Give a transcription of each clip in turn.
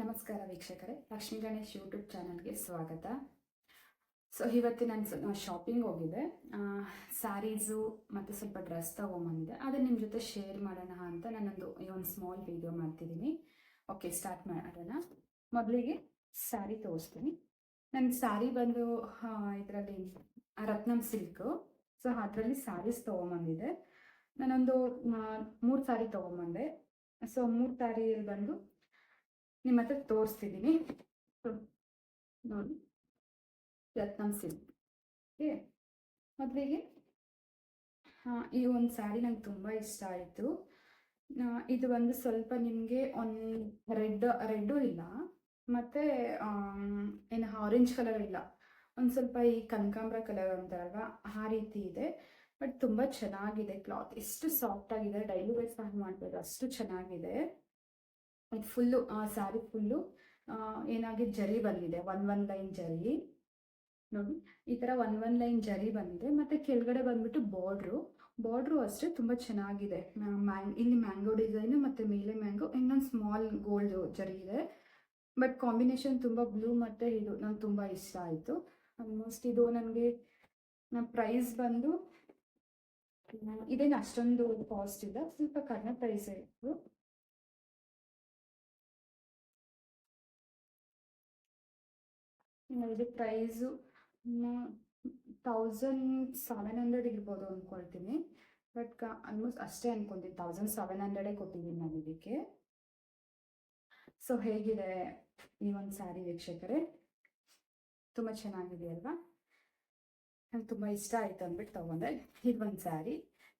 ನಮಸ್ಕಾರ ವೀಕ್ಷಕರೇ, ಲಕ್ಷ್ಮೀ ಗಣೇಶ್ ಯೂಟ್ಯೂಬ್ ಚಾನಲ್ಗೆ ಸ್ವಾಗತ. ಸೊ ಇವತ್ತು ನಾನು ಶಾಪಿಂಗ್ ಹೋಗಿದ್ದೆ. ಸ್ಯಾರೀಸು ಮತ್ತು ಸ್ವಲ್ಪ ಡ್ರೆಸ್ ತೊಗೊಂಬಂದಿದೆ ಅದನ್ನು ನಿಮ್ಮ ಜೊತೆ ಶೇರ್ ಮಾಡೋಣ ಅಂತ ನಾನೊಂದು ಈ ಒಂದು ಸ್ಮಾಲ್ ವಿಡಿಯೋ ಮಾಡ್ತಿದ್ದೀನಿ. ಓಕೆ ಸ್ಟಾರ್ಟ್ ಮಾಡೋಣ. ಮೊದಲಿಗೆ ಸ್ಯಾರಿ ತೋರಿಸ್ತೀನಿ. ನನ್ನ ಸ್ಯಾರಿ ಬಂದು ಇದರಲ್ಲಿ ರತ್ನಂ ಸಿಲ್ಕು ಸೊ ಅದರಲ್ಲಿ ಸ್ಯಾರೀಸ್ ತೊಗೊಂಬಂದಿದ್ದೆ. ನಾನೊಂದು ಮೂರು ಸ್ಯಾರಿ ತೊಗೊಂಬಂದೆ. ಸೊ ಮೂರು ಸ್ಯಾರಿಯಲ್ಲಿ ಬಂದು ನಿಮ್ಮ ಹತ್ರ ತೋರಿಸ್ತಿದ್ದೀನಿ ನೋಡಿ. ರತ್ನಂ ಸಿಲ್ಕ್. ಓಕೆ. ಮೊದಲಿಗೆ ಈ ಒಂದು ಸ್ಯಾರಿ ನಂಗೆ ತುಂಬ ಇಷ್ಟ ಆಯಿತು. ಇದು ಒಂದು ಸ್ವಲ್ಪ ನಿಮಗೆ ಒಂದು ರೆಡ್, ರೆಡ್ಡು ಇಲ್ಲ. ಮತ್ತು ಏನು ಆರೆಂಜ್ ಕಲರ್ ಇಲ್ಲ. ಒಂದು ಸ್ವಲ್ಪ ಈ ಕನಕಾಂಬ್ರ ಕಲರ್ ಅಂತಾರಲ್ವ, ಆ ರೀತಿ ಇದೆ. ಬಟ್ ತುಂಬ ಚೆನ್ನಾಗಿದೆ ಕ್ಲಾತ್. ಎಷ್ಟು ಸಾಫ್ಟ್ ಆಗಿದೆ. ಡೈಲಿ ವೇಸ್ ಮಾಡ್ಬೋದು. ಅಷ್ಟು ಚೆನ್ನಾಗಿದೆ. ಇದು ಫುಲ್ಲು ಸ್ಯಾರಿ ಫುಲ್ಲು ಏನಾಗಿ ಜರಿ ಬಂದಿದೆ. ಒನ್ ಒನ್ ಲೈನ್ ಜರಿ. ನೋಡಿ, ಈ ಥರ ಒನ್ ಒನ್ ಲೈನ್ ಜರಿ ಬಂದಿದೆ. ಮತ್ತು ಕೆಳಗಡೆ ಬಂದ್ಬಿಟ್ಟು ಬಾರ್ಡ್ರು ಬಾರ್ಡ್ರು ಅಷ್ಟೇ ತುಂಬ ಚೆನ್ನಾಗಿದೆ. ಮ್ಯಾಂಗ್, ಇಲ್ಲಿ ಮ್ಯಾಂಗೋ ಡಿಸೈನು ಮತ್ತು ಮೇಲೆ ಮ್ಯಾಂಗೋ ಇನ್ನೊಂದು ಸ್ಮಾಲ್ ಗೋಲ್ಡ್ ಜರಿ ಇದೆ. ಬಟ್ ಕಾಂಬಿನೇಷನ್ ತುಂಬ ಬ್ಲೂ ಮತ್ತು ಇದು ನಂಗೆ ತುಂಬ ಇಷ್ಟ ಆಯಿತು. ಆಲ್ಮೋಸ್ಟ್ ಇದು ನನಗೆ ಪ್ರೈಸ್ ಬಂದು, ಇದೇನು ಅಷ್ಟೊಂದು ಕಾಸ್ಟ್ ಇಲ್ಲ. ಸ್ವಲ್ಪ ಕಡಿಮೆ ಪ್ರೈಸ್ ಇತ್ತು. ಇದು ಪ್ರೈಸು ತೌಸಂಡ್ ಸೆವೆನ್ ಹಂಡ್ರೆಡ್ ಇರ್ಬೋದು ಅಂದ್ಕೊಳ್ತೀನಿ ಬಟ್ ಆಲ್ಮೋಸ್ಟ್ ಅಷ್ಟೇ ಅನ್ಕೊಂತೀನಿ. ತೌಸಂಡ್ ಸೆವೆನ್ ಹಂಡ್ರೆಡೇ ಕೊಟ್ಟಿದ್ದೀನಿ ನಾನು ಇದಕ್ಕೆ. ಸೊ ಹೇಗಿದೆ ಈ ಒಂದು ಸ್ಯಾರಿ ವೀಕ್ಷಕರೇ? ತುಂಬ ಚೆನ್ನಾಗಿದೆ ಅಲ್ವಾ? ನಂಗೆ ತುಂಬ ಇಷ್ಟ ಆಯಿತು ಅಂದ್ಬಿಟ್ಟು ತೊಗೊಂಡೆ. ಇದು ಒಂದು ಸ್ಯಾರಿ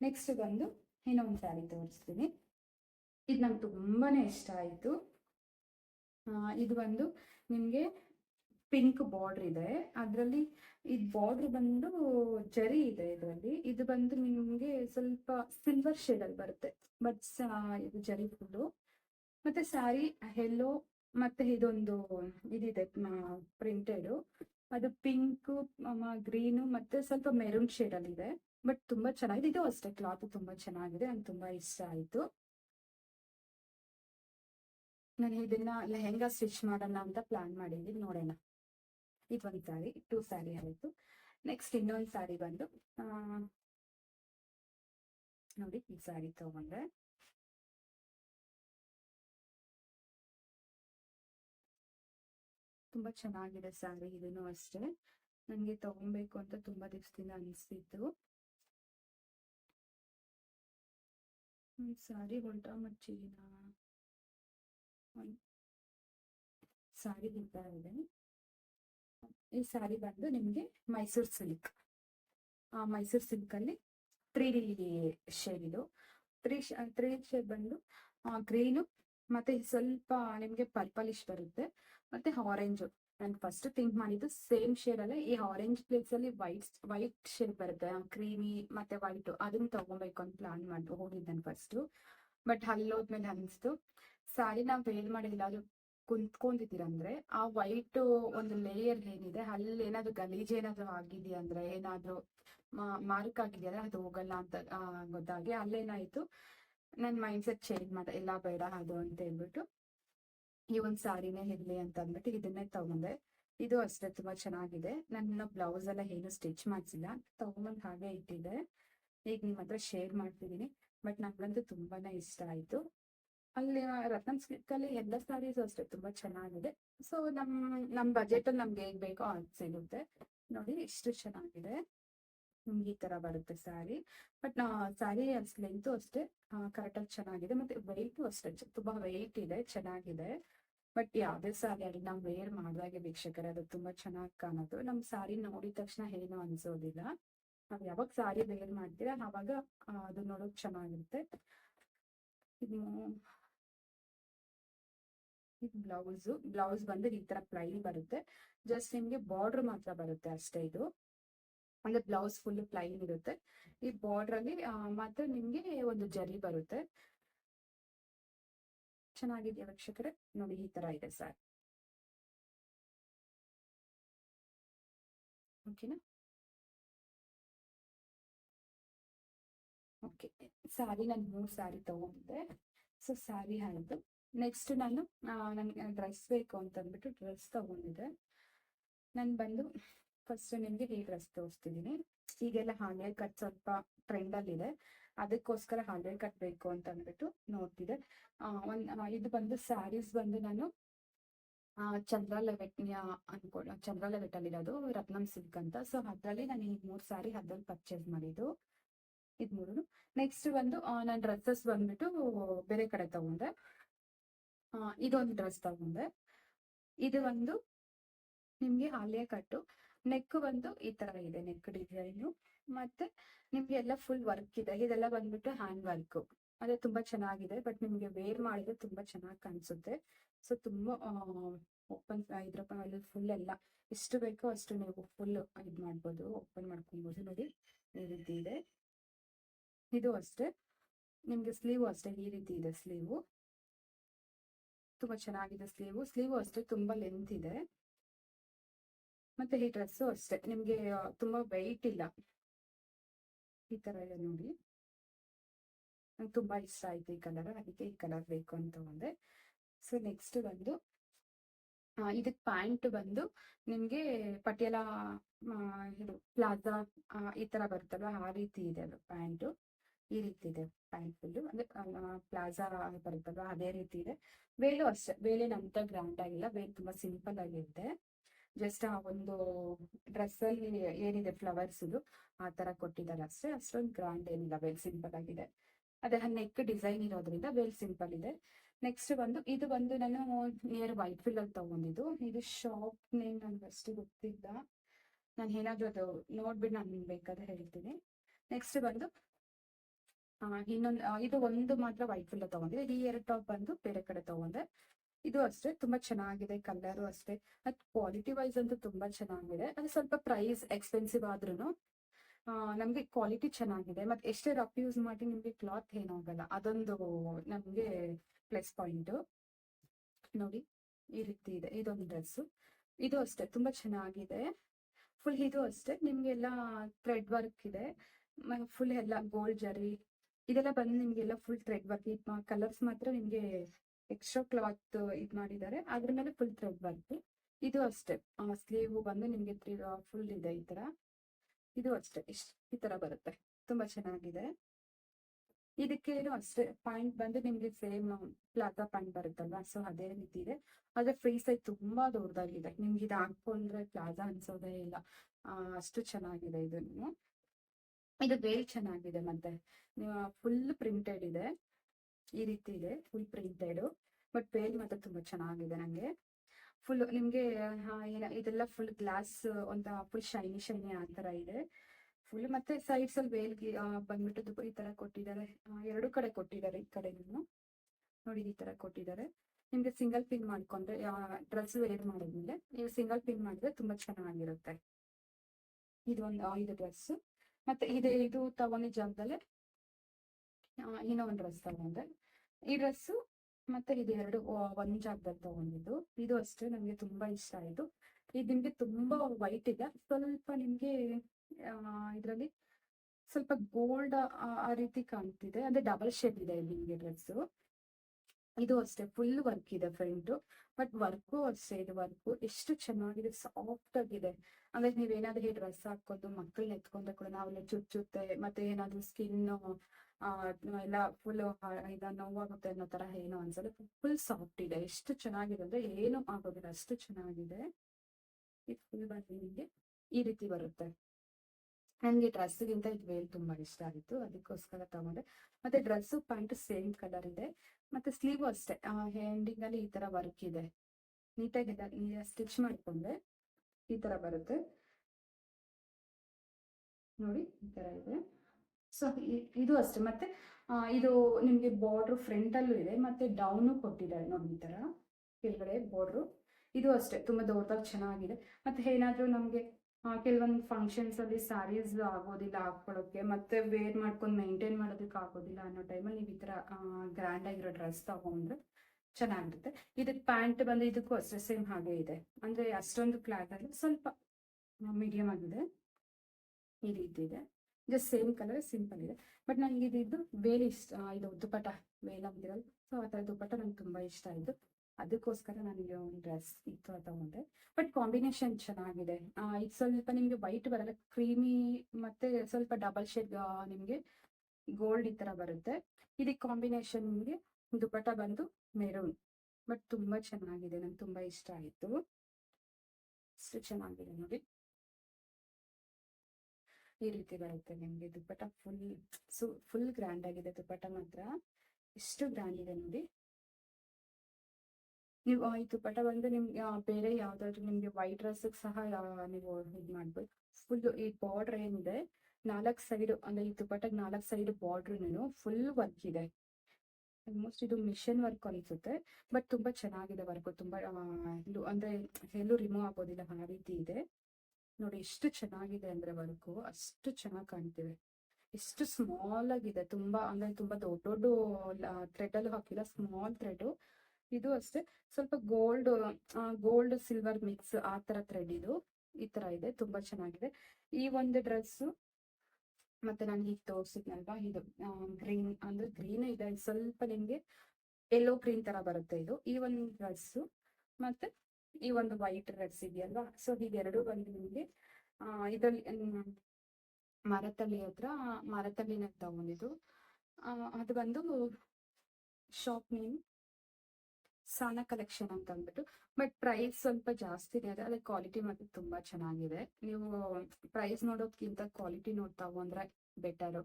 ನೆಕ್ಸ್ಟ್ ಬಂದು ಇನ್ನೊಂದು ಸ್ಯಾರಿ ತೋರಿಸ್ತೀನಿ. ಇದು ನಂಗೆ ತುಂಬಾ ಇಷ್ಟ ಆಯಿತು. ಇದು ಬಂದು ನಿಮಗೆ ಪಿಂಕ್ ಬಾರ್ಡರ್ ಇದೆ. ಅದರಲ್ಲಿ ಇದು ಬಾರ್ಡರ್ ಬಂದು ಜರಿ ಇದೆ ಇದರಲ್ಲಿ. ಇದು ಬಂದು ನಿಮಗೆ ಸ್ವಲ್ಪ ಸಿಲ್ವರ್ ಶೇಡ್ ಅಲ್ಲಿ ಬರುತ್ತೆ. ಬಟ್ ಇದು ಜರಿ ಫುಲ್ಲು ಮತ್ತೆ ಸ್ಯಾರಿ ಹೆಲ್ಲೋ ಮತ್ತೆ ಇದೊಂದು ಇದಿದೆ ಪ್ರಿಂಟೆಡ್ ಅದು ಪಿಂಕ್ ಗ್ರೀನು ಮತ್ತೆ ಸ್ವಲ್ಪ ಮೆರೂನ್ ಶೇಡ್ ಅಲ್ಲಿ ಇದೆ. ಬಟ್ ತುಂಬಾ ಚೆನ್ನಾಗಿದೆ. ಇದು ಅಷ್ಟೇ ಕ್ಲಾತ್ ತುಂಬಾ ಚೆನ್ನಾಗಿದೆ. ನಂಗೆ ತುಂಬಾ ಇಷ್ಟ ಆಯ್ತು. ನಾನು ಇದನ್ನ ಲೆಹೆಂಗಾ ಸ್ಟಿಚ್ ಮಾಡೋಣ ಅಂತ ಪ್ಲಾನ್ ಮಾಡಿದ್ದೀನಿ. ನೋಡೋಣ. ಇದು ಒಂದು ಸ್ಯಾರಿ ಟೂ ಸ್ಯಾರಿ ಆಯಿತು. ನೆಕ್ಸ್ಟ್ ಇನ್ನೊಂದು ಸಾರಿ ಬಂದು ನೋಡಿ, ಈ ಸಾರಿ ತಗೊಂಡೆ. ತುಂಬಾ ಚೆನ್ನಾಗಿದೆ ಸ್ಯಾರಿ ಇದನ್ನು ಅಷ್ಟೇ. ನನಗೆ ತಗೊಬೇಕು ಅಂತ ತುಂಬಾ ದಿವಸದಿಂದ ಅನಿಸ್ತಿತ್ತು. ಸಾರಿ ಹೊಲ್ಟ ಮಚ್ಚಿನ ಸಾರಿ ಹಿಡ್ತಾ ಇದೆ. ಈ ಸ್ಯಾರಿ ಬಂದು ನಿಮಗೆ ಮೈಸೂರ್ ಸಿಲ್ಕ್ ಆ ಮೈಸೂರ್ ಸಿಲ್ಕ್ ಅಲ್ಲಿ ತ್ರೀ ಶೇಡ್ ಇದು. ತ್ರೀ ತ್ರೀ ಶೇಡ್ ಬಂದು ಗ್ರೀನು ಮತ್ತೆ ಸ್ವಲ್ಪ ನಿಮಗೆ ಪರ್ಪಲಿಶ್ ಬರುತ್ತೆ, ಮತ್ತೆ ಆರೆಂಜು ನಾನು ಫಸ್ಟ್ ಥಿಂಕ್ ಮಾಡಿದ್ದು ಸೇಮ್ ಶೇಡ್ ಅಲ್ಲೇ ಈ ಆರೆಂಜ್ ಪ್ಲೇಸ್ ಅಲ್ಲಿ ವೈಟ್ ವೈಟ್ ಶೇಡ್ ಬರುತ್ತೆ ಕ್ರೀಮಿ ಮತ್ತೆ ವೈಟ್ ಅದನ್ನ ತಗೊಬೇಕು ಅಂತ ಪ್ಲಾನ್ ಮಾಡಿ ಹೋಗಿದ್ದೆ ನಾನು ಫಸ್ಟ್ ಬಟ್ ಅಲ್ಲೋದ್ಮೇಲೆ ಅನಿಸ್ತು ಸ್ಯಾರಿ ನಾವು ವೇರ್ ಮಾಡಿಲ್ಲ ಎಲ್ಲಾದ್ರೂ ಕುಂತ್ಕೊಂಡಿದ್ದೀರಂದ್ರೆ ಆ ವೈಟ್ ಒಂದು ಲೇಯರ್ ಏನಿದೆ, ಅಲ್ಲಿ ಏನಾದ್ರು ಗಲೀಜ್ ಏನಾದ್ರು ಆಗಿದೆಯಾ ಅಂದ್ರೆ, ಏನಾದ್ರು ಮಾರ್ಕ್ ಆಗಿದೆಯಾ ಅದು ಹೋಗಲ್ಲ ಅಂತ ಗೊತ್ತಾಗಿ ಅಲ್ಲೇನಾಯ್ತು. ನನ್ನ ಮೈಂಡ್ ಸೆಟ್ ಚೇಂಜ್ ಮಾಡ ಎಲ್ಲ ಬೇಡ ಅದು ಅಂತ ಹೇಳ್ಬಿಟ್ಟು ಈ ಒಂದು ಸಾರಿನೇ ಇರ್ಲಿ ಅಂತ ಅಂದ್ಬಿಟ್ಟು ಇದನ್ನೇ ತಗೊಂಡೆ. ಇದು ಅಷ್ಟೇ ತುಂಬಾ ಚೆನ್ನಾಗಿದೆ. ನನ್ನ ಬ್ಲೌಸ್ ಎಲ್ಲ ಏನು ಸ್ಟಿಚ್ ಮಾಡ್ಸಿಲ್ಲ. ತಗೊಂಡ್ಬಂದು ಹಾಗೆ ಇಟ್ಟಿದೆ. ಈಗ ನಿಮ್ಮ ಹತ್ರ ಶೇರ್ ಮಾಡ್ತಿದ್ದೀನಿ ಬಟ್ ನನ್ಗಂತೂ ತುಂಬಾನೇ ಇಷ್ಟ ಆಯ್ತು. ಅಲ್ಲಿ ರತ್ನ ಅಲ್ಲಿ ಎಲ್ಲ ಸ್ಯಾರೀಸ್ ಅಷ್ಟೇ ತುಂಬಾ ಚೆನ್ನಾಗಿದೆ. ಸೊ ನಮ್ ನಮ್ ಬಜೆಟ್ ಅಲ್ಲಿ ನಮ್ಗೆ ಹೇಗ್ ಬೇಕೋ ಅದ್ ಸಿಗುತ್ತೆ. ನೋಡಿ, ಇಷ್ಟು ಚೆನ್ನಾಗಿದೆ. ಈ ತರ ಬರುತ್ತೆ ಸ್ಯಾರಿ ಬಟ್ ನಾ ಸ್ಯಾರಿ ಲೆಂತು ಅಷ್ಟೇ ಕರೆಕ್ಟ್ ಆಗಿ ಚೆನ್ನಾಗಿದೆ. ಮತ್ತೆ ವೆಯ್ಟು ಅಷ್ಟೇ ತುಂಬಾ ವೆಯ್ಟ್ ಇದೆ, ಚೆನ್ನಾಗಿದೆ. ಬಟ್ ಯಾವ್ದೇ ಸ್ಯಾರಿ ಅಲ್ಲಿ ನಾವು ವೇರ್ ಮಾಡಿದಾಗೆ ವೀಕ್ಷಕರೇ, ಅದು ತುಂಬಾ ಚೆನ್ನಾಗಿ ಕಾಣೋದು ನಮ್ ಸ್ಯಾರಿ ನೋಡಿದ ತಕ್ಷಣ ಏನು ಅನ್ಸೋದಿಲ್ಲ. ನಾವ್ ಯಾವಾಗ ಸ್ಯಾರಿ ವೇರ್ ಮಾಡ್ತೀರಾ ಅವಾಗ ಅದು ನೋಡೋಕ್ ಚೆನ್ನಾಗಿರುತ್ತೆ. ಬ್ಲೌಸ್ ಬ್ಲೌಸ್ ಬಂದು ಈ ತರ ಪ್ಲೈನ್ ಬರುತ್ತೆ. ಜಸ್ಟ್ ನಿಮ್ಗೆ ಬಾರ್ಡರ್ ಮಾತ್ರ ಬರುತ್ತೆ ಅಷ್ಟೇ ಇದು. ಅಂದ್ರೆ ಬ್ಲೌಸ್ ಫುಲ್ ಪ್ಲೈನ್ ಇರುತ್ತೆ. ಈ ಬಾರ್ಡರ್ ಅಲ್ಲಿ ಮಾತ್ರ ನಿಮ್ಗೆ ಒಂದು ಜರಿ ಬರುತ್ತೆ. ಚೆನ್ನಾಗಿದೆ ವೀಕ್ಷಕರೇ? ನೋಡಿ, ಈ ತರ ಇದೆ ಸರ್ ಓಕೆನಾ ಓಕೆ ಸಾರಿ ನಾನು ಮೂರು ಸಾರಿ ತಗೊಂಡಿದ್ದೆ. ಸೊ ಸಾರಿ ಆಯಿತು ನೆಕ್ಸ್ಟ್ ನಾನು ನನಗೆ ಡ್ರೆಸ್ ಬೇಕು ಅಂತ ಅಂದ್ಬಿಟ್ಟು ಡ್ರೆಸ್ ತಗೊಂಡಿದ್ದೆ. ನಾನು ಬಂದು ಫಸ್ಟ್ ನಿಮಗೆ ಈ ಡ್ರೆಸ್ ತೋರಿಸ್ತಿದ್ದೀನಿ. ಈಗೆಲ್ಲ ಹಾಗೆ ಕಟ್ ಸ್ವಲ್ಪ ಟ್ರೆಂಡ್ ಟ್ರೆಂಡಲ್ಲಿದೆ ಅದಕ್ಕೋಸ್ಕರ ಹಾಗೆ ಕಟ್ ಬೇಕು ಅಂತ ಅಂದ್ಬಿಟ್ಟು ನೋಡ್ತಿದ್ದೆ ಒಂದು ಇದು ಬಂದು ಸ್ಯಾರೀಸ್ ಬಂದು ನಾನು ಚಂದ್ರ ಲೆವೆಟ್ನಿಯ ಅನ್ಕೊಂಡು ಚಂದ್ರ ಲೆವೆಟ್ ಅಲ್ಲಿ ಇರೋದು, ರತ್ನಂ ಸಿಲ್ಕ್ ಅಂತ. ಸೊ ಅದ್ರಲ್ಲಿ ನಾನು ಈ ಮೂರ್ ಸ್ಯಾರಿ ಅದ್ರಲ್ಲಿ ಪರ್ಚೇಸ್ ಮಾಡಿದ್ದು. ಇದ್ ಮೂರು ನೆಕ್ಸ್ಟ್ ಬಂದು ನಾನು ಡ್ರೆಸ್ಸಸ್ ಬಂದ್ಬಿಟ್ಟು ಬೇರೆ ಕಡೆ ತಗೊಂಡೆ. ಇದೊಂದು ಡ್ರೆಸ್ ತಗೊಂಡೆ. ಇದು ಒಂದು ನಿಮ್ಗೆ ಹಾಲಿಯ ಕಟ್ಟು. ನೆಕ್ ಬಂದು ಈ ತರ ಇದೆ ನೆಕ್ ಡಿಸೈನು ಮತ್ತೆ ನಿಮ್ಗೆ ಎಲ್ಲ ಫುಲ್ ವರ್ಕ್ ಇದೆ. ಇದೆಲ್ಲ ಬಂದ್ಬಿಟ್ಟು ಹ್ಯಾಂಡ್ ವರ್ಕ್ ಅದೇ ತುಂಬಾ ಚೆನ್ನಾಗಿದೆ ಬಟ್ ನಿಮ್ಗೆ ವೇರ್ ಮಾಡಿದ್ರೆ ತುಂಬಾ ಚೆನ್ನಾಗಿ ಕಾಣಿಸುತ್ತೆ. ಸೊ ತುಂಬಾ ಓಪನ್ ಇದ್ರ ಫುಲ್ ಎಲ್ಲ. ಎಷ್ಟು ಬೇಕೋ ಅಷ್ಟು ನೀವು ಫುಲ್ ಇದ್ ಮಾಡ್ಬೋದು ಓಪನ್ ಮಾಡ್ಕೊಬೋದು ನೋಡಿ. ಈ ರೀತಿ ಇದೆ. ಇದು ಅಷ್ಟೇ. ನಿಮ್ಗೆ ಸ್ಲೀವ್ ಅಷ್ಟೇ, ಈ ರೀತಿ ಇದೆ ಸ್ಲೀವು ತುಂಬಾ ಚೆನ್ನಾಗಿದೆ ಸ್ಲೀವ್ ಸ್ಲೀವ್ ಅಷ್ಟೇ ತುಂಬಾ ಲೆಂತ್ ಇದೆ. ಮತ್ತೆ ಈ ಡ್ರೆಸ್ಸು ಅಷ್ಟೇ. ನಿಮ್ಗೆ ತುಂಬಾ ವೆಯ್ಟ್ ಇಲ್ಲ. ಈ ತರ ಇದೆ ನೋಡಿ. ನಂಗೆ ತುಂಬಾ ಇಷ್ಟ ಆಯ್ತು ಈ ಕಲರ್ ಅದಕ್ಕೆ ಈ ಕಲರ್ ಬೇಕು ಅಂತ ಸೊ ನೆಕ್ಸ್ಟ್ ಬಂದು ಇದಕ್ ಪ್ಯಾಂಟ್ ಬಂದು ನಿಮ್ಗೆ ಪಟಿಯಾಲ ಇದು, ಪ್ಲಾಜಾ ಈ ತರ ಬರುತ್ತಲ್ವಾ? ಆ ರೀತಿ ಇದೆ ಅದು ಪ್ಯಾಂಟು ಈ ರೀತಿ ಇದೆ ಪ್ಯಾಂಟ್ ಅಂದ್ರೆ ಪ್ಲಾಜಾ ಬರುತ್ತಲ್ವಾ, ಅದೇ ರೀತಿ ಇದೆ ವೇಲು ಅಷ್ಟೇ ವೇಲೇನ್ ಅಂತ ಗ್ರ್ಯಾಂಡ್ ಆಗಿಲ್ಲ ವೇಲ್ ತುಂಬಾ ಸಿಂಪಲ್ ಆಗಿದೆ ಜಸ್ಟ್ ಆ ಒಂದು ಡ್ರೆಸ್ ಅಲ್ಲಿ ಏನಿದೆ ಫ್ಲವರ್ಸ್ ಇದು ಆ ತರ ಕೊಟ್ಟಿದ್ದಾರೆ ಅಷ್ಟೇ. ಅಷ್ಟೊಂದು ಗ್ರ್ಯಾಂಡ್ ಏನಿಲ್ಲ ವೇಲ್ ಸಿಂಪಲ್ ಆಗಿದೆ. ಅದೇ ನೆಕ್ ಡಿಸೈನ್ ಇರೋದ್ರಿಂದ ವೇಲ್ ಸಿಂಪಲ್ ಇದೆ. ನೆಕ್ಸ್ಟ್ ಬಂದು, ಇದು ಬಂದು ನಾನು ನಿಯರ್ ವೈಟ್ ಫೀಲ್ಡ್ ಅಲ್ಲಿ ತಗೊಂಡಿದ್ದು. ಇದು ಶಾಪ್ ನೇಮ್ ನನ್ಗೆ ಅಷ್ಟು ಗೊತ್ತಿಲ್ಲ. ನಾನು ಏನಾದ್ರೂ ಅದು ನೋಡ್ಬಿಟ್ಟು ನಾನು ಬೇಕಾದ್ರೆ ಹೇಳ್ತೀನಿ. ನೆಕ್ಸ್ಟ್ ಬಂದು ಇನ್ನೊಂದು ಇದು ಒಂದು ಮಾತ್ರ ವೈಟ್ ಫುಲ್ ತಗೊಂಡಿದ್ದೆ ಈ ಎರಡು ಟಾಪ್ ಬಂದು ಬೇರೆ ಕಡೆ ತಗೊಂಡೆ. ಇದು ಅಷ್ಟೇ, ತುಂಬಾ ಚೆನ್ನಾಗಿದೆ ಕಲರು ಅಷ್ಟೇ. ಮತ್ತೆ ಕ್ವಾಲಿಟಿ ವೈಸ್ ಅಂತೂ ತುಂಬಾ ಚೆನ್ನಾಗಿದೆ. ಅದು ಸ್ವಲ್ಪ ಪ್ರೈಸ್ ಎಕ್ಸ್ಪೆನ್ಸಿವ್ ಆದ್ರೂ ನಮ್ಗೆ ಕ್ವಾಲಿಟಿ ಚೆನ್ನಾಗಿದೆ. ಮತ್ತೆ ಎಷ್ಟೇ ರಫ್ ಯೂಸ್ ಮಾಡಿ ನಿಮ್ಗೆ ಕ್ಲಾತ್ ಏನಾಗಲ್ಲ ಅದೊಂದು ನಮ್ಗೆ ಪ್ಲಸ್ ಪಾಯಿಂಟ್ ನೋಡಿ, ಈ ರೀತಿ ಇದೆ. ಇದೊಂದು ಡ್ರೆಸ್ ಇದು ಅಷ್ಟೇ, ತುಂಬಾ ಚೆನ್ನಾಗಿದೆ. ಫುಲ್ ಇದು ಅಷ್ಟೇ. ನಿಮ್ಗೆಲ್ಲ ಥ್ರೆಡ್ ವರ್ಕ್ ಇದೆ. ಫುಲ್ ಎಲ್ಲ ಗೋಲ್ಡ್ ಜರಿ ಇದೆಲ್ಲ ಬಂದು ನಿಮ್ಗೆಲ್ಲ ಫುಲ್ ಥ್ರೆಡ್ ವರ್ಕ್ ಕಲರ್ಸ್ ಮಾತ್ರ ನಿಮ್ಗೆ ಎಕ್ಸ್ಟ್ರಾ ಕ್ಲಾತ್ ಇದ್ ಮಾಡಿದ್ದಾರೆ. ಅದ್ರ ಮೇಲೆ ಫುಲ್ ಥ್ರೆಡ್ ವರ್ಕ್ ಇದು ಅಷ್ಟೇ. ಸ್ಲೀವ್ ಬಂದು ನಿಮ್ಗೆ ಫುಲ್ ಇದೆ ಈ ತರ. ಇದು ಅಷ್ಟೇ. ಇಷ್ಟ ಈ ತರ ಬರುತ್ತೆ. ತುಂಬಾ ಚೆನ್ನಾಗಿದೆ. ಇದಕ್ಕೇನು ಅಷ್ಟೇ ಪಾಯಿಂಟ್ ಬಂದು ನಿಮ್ಗೆ ಸೇಮ್ ಪ್ಲಾಜಾ ಪಾಯಿಂಟ್ ಬರುತ್ತಲ್ವಾ? ಸೊ ಅದೇ ರೀತಿ ಇದೆ. ಆದ್ರೆ ಫ್ರೀ ಸೈಜ್ ತುಂಬಾ ದೊಡ್ಡದಾಗಿದೆ. ನಿಮ್ಗೆ ಇದು ಹಾಕೊಂಡ್ರೆ ಪ್ಲಾಜಾ ಅನ್ಸೋದೇ ಇಲ್ಲ. ಅಷ್ಟು ಚೆನ್ನಾಗಿದೆ ಇದನ್ನು ಇದು ಬೇಲ್ ಚೆನ್ನಾಗಿದೆ ಮತ್ತೆ. ಫುಲ್ ಪ್ರಿಂಟೆಡ್ ಇದೆ. ಈ ರೀತಿ ಇದೆ. ಫುಲ್ ಪ್ರಿಂಟೆಡ್ ಬಟ್ ವೇಲ್ ಮಾತ್ರ ತುಂಬಾ ಚೆನ್ನಾಗಿದೆ ನಂಗೆ. ಫುಲ್ ನಿಮ್ಗೆ ಇದೆಲ್ಲ ಫುಲ್ ಗ್ಲಾಸ್ ಒಂದ ಫುಲ್ ಶೈನಿ ಶೈನಿ ಆ ತರ ಇದೆ. ಫುಲ್ ಮತ್ತೆ ಸೈಡ್ಸ್ ಅಲ್ಲಿ ವೇಲ್ಗೆ ಬಂದ್ಬಿಟ್ಟು ಈ ತರ ಕೊಟ್ಟಿದ್ದಾರೆ. ಎರಡು ಕಡೆ ಕೊಟ್ಟಿದ್ದಾರೆ ಈ ಕಡೆನೂ ನೋಡಿ ಈ ತರ ಕೊಟ್ಟಿದ್ದಾರೆ. ನಿಮ್ಗೆ ಸಿಂಗಲ್ ಪಿನ್ ಮಾಡ್ಕೊಂಡ್ರೆ ಡ್ರೆಸ್ ವೇರ್ ಮಾಡಿದ್ಮೇಲೆ, ನೀವು ಸಿಂಗಲ್ ಪಿನ್ ಮಾಡಿದ್ರೆ ತುಂಬಾ ಚೆನ್ನಾಗಿರುತ್ತೆ. ಇದು ಒಂದು ಇದು ಡ್ರೆಸ್ ಮತ್ತೆ ಇದೆ ಇದು ತಗೊಂಡಿದ್ದ ಜಾಗದಲ್ಲಿ ಆ, ಇನ್ನೊಂದು ಡ್ರೆಸ್ ತಗೊಂಡೆ. ಈ ಡ್ರೆಸ್ ಮತ್ತೆ ಇದು ಎರಡು ಒಂದ್ ಜಾಗದಲ್ಲಿ ತಗೊಂಡಿದ್ದು. ಇದು ಅಷ್ಟೇ ನಮ್ಗೆ ತುಂಬಾ ಇಷ್ಟ ಆಯ್ತು. ಇದು ನಿಮ್ಗೆ ತುಂಬಾ ವೈಟ್ ಇದೆ. ಸ್ವಲ್ಪ ನಿಮ್ಗೆ ಇದ್ರಲ್ಲಿ ಸ್ವಲ್ಪ ಗೋಲ್ಡ್ ಆ ರೀತಿ ಕಾಣ್ತಿದೆ. ಅಂದ್ರೆ ಡಬಲ್ ಶೇಡ್ ಇದೆ ಇಲ್ಲಿ ನಿಮ್ಗೆ ಡ್ರೆಸ್ ಇದು ಅಷ್ಟೇ ಫುಲ್ ವರ್ಕ್ ಇದೆ ಫ್ರಂಟ್ ಬಟ್ ವರ್ಕು ಅಷ್ಟೇ, ಇದು ವರ್ಕು ಎಷ್ಟು ಚೆನ್ನಾಗಿದೆ ಸಾಫ್ಟ್ ಆಗಿದೆ. ಅಂದ್ರೆ ನೀವೇನಾದ್ರೂ ಡ್ರೆಸ್ ಹಾಕೊಂಡು ಮಕ್ಕಳನ್ನ ಎತ್ಕೊಂಡ್ರೆ ಕೂಡ ನಾವೆಲ್ಲ ಚುಚ್ಚುತ್ತೆ ಮತ್ತೆ ಏನಾದ್ರೂ ಸ್ಕಿನ್ ಎಲ್ಲ ಫುಲ್ ಇದ ನೋವಾಗುತ್ತೆ ಅನ್ನೋ ತರ ಏನು ಅನ್ಸಲ್ಲ. ಫುಲ್ ಸಾಫ್ಟ್ ಇದೆ. ಎಷ್ಟು ಚೆನ್ನಾಗಿದೆ ಅಂದ್ರೆ ಏನು ಆಗೋದಿಲ್ಲ, ಅಷ್ಟು ಚೆನ್ನಾಗಿದೆ. ಇದು ಫುಲ್ ಬಂದು ನಿಮಗೆ ಈ ರೀತಿ ಬರುತ್ತೆ. ನನಗೆ ಡ್ರೆಸ್ಗಿಂತ ಇದು ವೇಲ್ ತುಂಬಾ ಇಷ್ಟ ಆಗಿತ್ತು. ಅದಕ್ಕೋಸ್ಕರ ತಗೊಂಡೆ. ಮತ್ತೆ ಡ್ರೆಸ್ ಪ್ಯಾಂಟ್ ಸೇಮ್ ಕಲರ್ ಇದೆ. ಮತ್ತೆ ಸ್ಲೀವ್ ಅಷ್ಟೇ. ಹ್ಯಾಂಡಿಂಗ್ ಅಲ್ಲಿ ಈ ತರ ವರ್ಕ್ ಇದೆ. ನೀಟಾಗಿ ಸ್ಟಿಚ್ ಮಾಡ್ಕೊಂಡೆ. ಈ ತರ ಬರುತ್ತೆ. ನೋಡಿ, ಈ ತರ ಇದೆ. ಸೊ ಇದು ಅಷ್ಟೇ. ಮತ್ತೆ ಇದು ನಿಮ್ಗೆ ಬಾರ್ಡರ್ ಫ್ರಂಟ್ ಅಲ್ಲೂ ಇದೆ. ಮತ್ತೆ ಡೌನು ಕೊಟ್ಟಿದ್ದಾರೆ ನೋಡಿ ಈ ತರ. ಕೆಳಗಡೆ ಬಾರ್ಡ್ರು. ಇದು ಅಷ್ಟೇ. ತುಂಬಾ ದೊಡ್ಡದಾಗಿ ಚೆನ್ನಾಗಿದೆ. ಮತ್ತೆ ಏನಾದ್ರೂ ನಮ್ಗೆ ಕೆಲವೊಂದು ಫಂಕ್ಷನ್ಸ್ ಅಲ್ಲಿ ಸ್ಯಾರೀಸ್ ಆಗೋದಿಲ್ಲ ಹಾಕೊಳ್ಳೋಕೆ ಮತ್ತೆ ವೇರ್ ಮಾಡ್ಕೊಂಡು ಮೇಂಟೈನ್ ಮಾಡೋದಕ್ಕೆ ಆಗೋದಿಲ್ಲ ಅನ್ನೋ ಟೈಮಲ್ಲಿ ನೀವು ಈ ತರ ಗ್ರ್ಯಾಂಡ್ ಆಗಿರೋ ಡ್ರೆಸ್ ತಗೊಂಡ್ರೆ ಚೆನ್ನಾಗಿರುತ್ತೆ. ಇದಕ್ಕೆ ಪ್ಯಾಂಟ್ ಬಂದು ಇದಕ್ಕೂ ಅಷ್ಟೇ ಸೇಮ್ ಹಾಗೆ ಇದೆ. ಅಂದ್ರೆ ಅಷ್ಟೊಂದು ಕ್ಲಾತ್ ಅಲ್ಲ, ಸ್ವಲ್ಪ ಮೀಡಿಯಂ ಆಗಿದೆ. ಈ ರೀತಿ ಇದೆ. ಜಸ್ಟ್ ಸೇಮ್ ಕಲರ್ ಸಿಂಪಲ್ ಇದೆ. ಬಟ್ ನನಗೆ ಇದು ಬೇಲಿ ಇಷ್ಟ ಇದು ದುಪಟ ಬೇಲ್ ಅಂತಿರಲ್ಲ ಸೊ ಆ ಥರ ದುಪ್ಪಟ್ಟ ನಂಗೆ ತುಂಬಾ ಇಷ್ಟ ಆಯಿತು ಅದಕ್ಕೋಸ್ಕರ ನನಗೆ ಒಂದು ಡ್ರೆಸ್ ಇತ್ತು ತಗೊಂಡೆ ಬಟ್ ಕಾಂಬಿನೇಷನ್ ಚೆನ್ನಾಗಿದೆ. ಇದು ಸ್ವಲ್ಪ ನಿಮಗೆ ವೈಟ್ ಬರಲ್ಲ ಕ್ರೀಮಿ ಮತ್ತೆ ಸ್ವಲ್ಪ ಡಬಲ್ ಶೇಡ್ ನಿಮಗೆ ಗೋಲ್ಡ್ ಈ ಥರ ಬರುತ್ತೆ. ಇದಕ್ಕೆ ಕಾಂಬಿನೇಷನ್ ನಿಮಗೆ ದುಪ್ಪಟ್ಟ ಬಂದು ಮೆರೂನ್ ಬಟ್ ತುಂಬ ಚೆನ್ನಾಗಿದೆ, ನಂಗೆ ತುಂಬ ಇಷ್ಟ ಆಯಿತು. ಅಷ್ಟು ಚೆನ್ನಾಗಿದೆ ನೋಡಿ. ಈ ರೀತಿ ಬರುತ್ತೆ ನಿಮಗೆ ದುಪ್ಪಟ್ಟ ಫುಲ್ ಸು ಫುಲ್ ಗ್ರ್ಯಾಂಡ್ ಆಗಿದೆ ದುಪ್ಪಟ್ಟ ಮಾತ್ರ. ಎಷ್ಟು ಗ್ರ್ಯಾಂಡ್ ಇದೆ ನೋಡಿ. ನೀವು ಈ ದುಪ್ಪಟ್ಟ ಬಂದು ನಿಮ್ಗೆ ಬೇರೆ ಯಾವ್ದಾದ್ರು ನಿಮ್ಗೆ ವೈಟ್ ಡ್ರೆಸ್ಸಿಗೆ ಸಹ ನೀವು ಇದು ಮಾಡ್ಬೋದು. ಫುಲ್ ಈ ಬಾರ್ಡರ್ ಏನಿದೆ, ನಾಲ್ಕು ಸೈಡ್ ಅಂದ್ರೆ ಈ ದುಪಟ್ಟಾಗ ನಾಲ್ಕು ಸೈಡ್ ಬಾರ್ಡ್ರ್ ಫುಲ್ ವರ್ಕ್ ಇದೆ. ಆಲ್ಮೋಸ್ಟ್ ಇದು ಮಿಷನ್ ವರ್ಕ್ ಅನಿಸುತ್ತೆ ಬಟ್ ತುಂಬಾ ಚೆನ್ನಾಗಿದೆ ವರ್ಕ್ ತುಂಬಾ ಅಂದ್ರೆ ಎಲ್ಲೂ ರಿಮೂವ್ ಆಗೋದಿಲ್ಲ, ಆ ರೀತಿ ಇದೆ. ನೋಡಿ, ಎಷ್ಟು ಚೆನ್ನಾಗಿದೆ ಅಂದ್ರೆ ವರ್ಕು ಅಷ್ಟು ಚೆನ್ನಾಗಿ ಕಾಣ್ತಿದೆ. ಎಷ್ಟು ಸ್ಮಾಲ್ ಆಗಿದೆ, ತುಂಬಾ, ಅಂದ್ರೆ ತುಂಬಾ ದೊಡ್ಡ ದೊಡ್ಡ ಥ್ರೆಡ್ ಅಲ್ಲೂ ಹಾಕಿಲ್ಲ ಸ್ಮಾಲ್ ಥ್ರೆಡ್ ಇದು ಅಷ್ಟೇ. ಸ್ವಲ್ಪ ಗೋಲ್ಡ್ ಗೋಲ್ಡ್ ಸಿಲ್ವರ್ ಮಿಕ್ಸ್ ಆ ತರ ಥ್ರೆಡ್ ಇದು. ಈ ತರ ಇದೆ. ತುಂಬಾ ಚೆನ್ನಾಗಿದೆ. ಈ ಒಂದು ಡ್ರೆಸ್ ಮತ್ತೆ ನಾನು ಹೀಗೆ ತೋರಿಸಿದ್ನಲ್ವಾ? ಇದು ಗ್ರೀನ್ ಅಂದ್ರೆ ಗ್ರೀನ್ ಇದೆ. ಸ್ವಲ್ಪ ನಿಮ್ಗೆ ಯೆಲ್ಲೋ ಗ್ರೀನ್ ತರ ಬರುತ್ತೆ ಇದು. ಈ ಒಂದು ಡ್ರೆಸ್ ಮತ್ತೆ ಈ ಒಂದು ವೈಟ್ ಡ್ರೆಸ್ ಇದೆಯಲ್ವಾ? ಸೊ ಇದೆರಡು ಬಂದು ನಿಮ್ಗೆ ಇದರಲ್ಲಿ ಮರತಳ್ಳಿ ಹತ್ರ ಮರತಳ್ಳಿನ ತಗೊಂಡಿದ್ದು ಅದು ಬಂದು ಶಾಪ್ ನೇಮ್ ಸಾನ ಕಲೆಕ್ಷನ್ ಅಂತ ಅಂದ್ಬಿಟ್ಟು ಬಟ್ ಪ್ರೈಸ್ ಸ್ವಲ್ಪ ಜಾಸ್ತಿನೇ ಇದೆ, ಅದೇ ಕ್ವಾಲಿಟಿ ಮಾತ್ರ ತುಂಬಾ ಚೆನ್ನಾಗಿದೆ. ನೀವು ಪ್ರೈಸ್ ನೋಡೋದ್ಕಿಂತ ಕ್ವಾಲಿಟಿ ನೋಡ್ತಾ ತಗೊಂಡ್ರೆ ಬೆಟರ್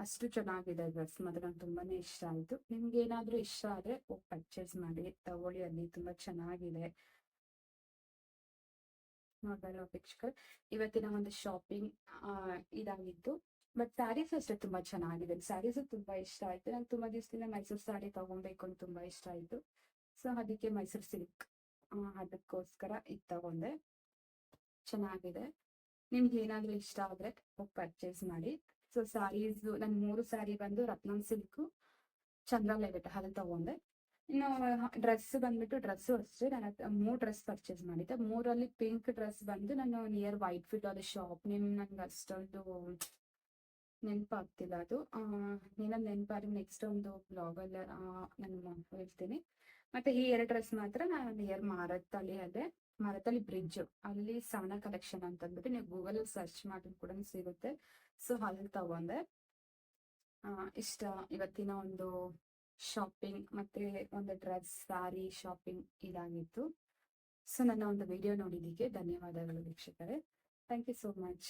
ಅಷ್ಟು ಚೆನ್ನಾಗಿದೆ ಡ್ರೆಸ್ ಮಾತ್ರ ನಂಗೆ ತುಂಬಾನೇ ಇಷ್ಟ ಆಯ್ತು. ನಿಮ್ಗೆ ಏನಾದ್ರೂ ಇಷ್ಟ ಆದ್ರೆ ಹೋಗಿ ಪರ್ಚೇಸ್ ಮಾಡಿ, ತಗೊಳ್ಳಿ, ಅಲ್ಲಿ ತುಂಬಾ ಚೆನ್ನಾಗಿದೆ. ನೋಡ್ಬಲ್ಲ ಪಿಕ್ಚರ್ ಇವತ್ತಿನ ಒಂದು ಶಾಪಿಂಗ್ ಇದಾಗಿತ್ತು. ಬಟ್ ಸ್ಯಾರೀಸ್ ಅಷ್ಟೇ ತುಂಬಾ ಚೆನ್ನಾಗಿದೆ. ಸ್ಯಾರೀಸ್ ತುಂಬಾ ಇಷ್ಟ ಆಯ್ತು. ನಂಗೆ ತುಂಬಾ ದಿವಸದಿಂದ ಮೈಸೂರು ಸ್ಯಾರಿ ತಗೊಬೇಕು ಅಂತ ತುಂಬಾ ಇಷ್ಟ ಆಯ್ತು. ಸೊ ಅದಕ್ಕೆ ಮೈಸೂರು ಸಿಲ್ಕ್. ಅದಕ್ಕೋಸ್ಕರ ಇದು ತಗೊಂಡೆ. ಚೆನ್ನಾಗಿದೆ. ನಿಮ್ಗೆ ಏನಾದ್ರೂ ಇಷ್ಟ ಆದ್ರೆ ಹೋಗಿ ಪರ್ಚೇಸ್ ಮಾಡಿ. ಸೊ ಸ್ಯಾರೀಸ್ ನನ್ ಮೂರು ಸ್ಯಾರಿ ಬಂದು ರತ್ನಂ ಸಿಲ್ಕ್ ಚಂದ್ರ ಲೆವೆಟ್ ಅದನ್ನ ತಗೊಂಡೆ. ಇನ್ನು ಡ್ರೆಸ್ ಬಂದ್ಬಿಟ್ಟು ಡ್ರೆಸ್ ಅಷ್ಟೇ ನಾನು ಮೂರು ಡ್ರೆಸ್ ಪರ್ಚೇಸ್ ಮಾಡಿದ್ದೆ. ಮೂರಲ್ಲಿ ಪಿಂಕ್ ಡ್ರೆಸ್ ಬಂದು ನಾನು ನಿಯರ್ ವೈಟ್ ಫೀಲ್ಡ್ ಅದು ಶಾಪ್ ನೇಮ್ ನನ್ಗೆ ಅಷ್ಟೊಂದು ನೆನಪಾಗ್ತಿಲ್ಲ ಅದು. ಏನಾದ್ರು ನೆನಪಾದ್ರೆ ನೆಕ್ಸ್ಟ್ ಒಂದು ಬ್ಲಾಗಲ್ಲಿ ನಾನು ಹೇಳ್ತೀನಿ. ಮತ್ತೆ ಈ ಎರಡು ಡ್ರೆಸ್ ಮಾತ್ರ ನಾನು ನಿಯರ್ ಮಾರತ್ತಲ್ಲಿ ಅದೇ ಮರತಲ್ಲಿ ಬ್ರಿಡ್ಜ್ ಅಲ್ಲಿ ಸಣ್ಣ ಕಲೆಕ್ಷನ್ ಅಂತ ಅಂದ್ಬಿಟ್ಟು ನೀವು ಗೂಗಲ್ ಸರ್ಚ್ ಮಾಡಿದ್ರು ಕೂಡ ಸಿಗುತ್ತೆ. ಸೊ ಅಲ್ಲಿ ತಗೊಂಡೆ. ಇಷ್ಟ. ಇವತ್ತಿನ ಒಂದು ಶಾಪಿಂಗ್ ಮತ್ತೆ ಒಂದು ಡ್ರೆಸ್ ಸ್ಯಾರಿ ಶಾಪಿಂಗ್ ಇದಾಗಿತ್ತು. ಸೊ ನನ್ನ ಒಂದು ವಿಡಿಯೋ ನೋಡಿದ್ದಕ್ಕೆ ಧನ್ಯವಾದಗಳು ವೀಕ್ಷಕರೇ. Thank you so much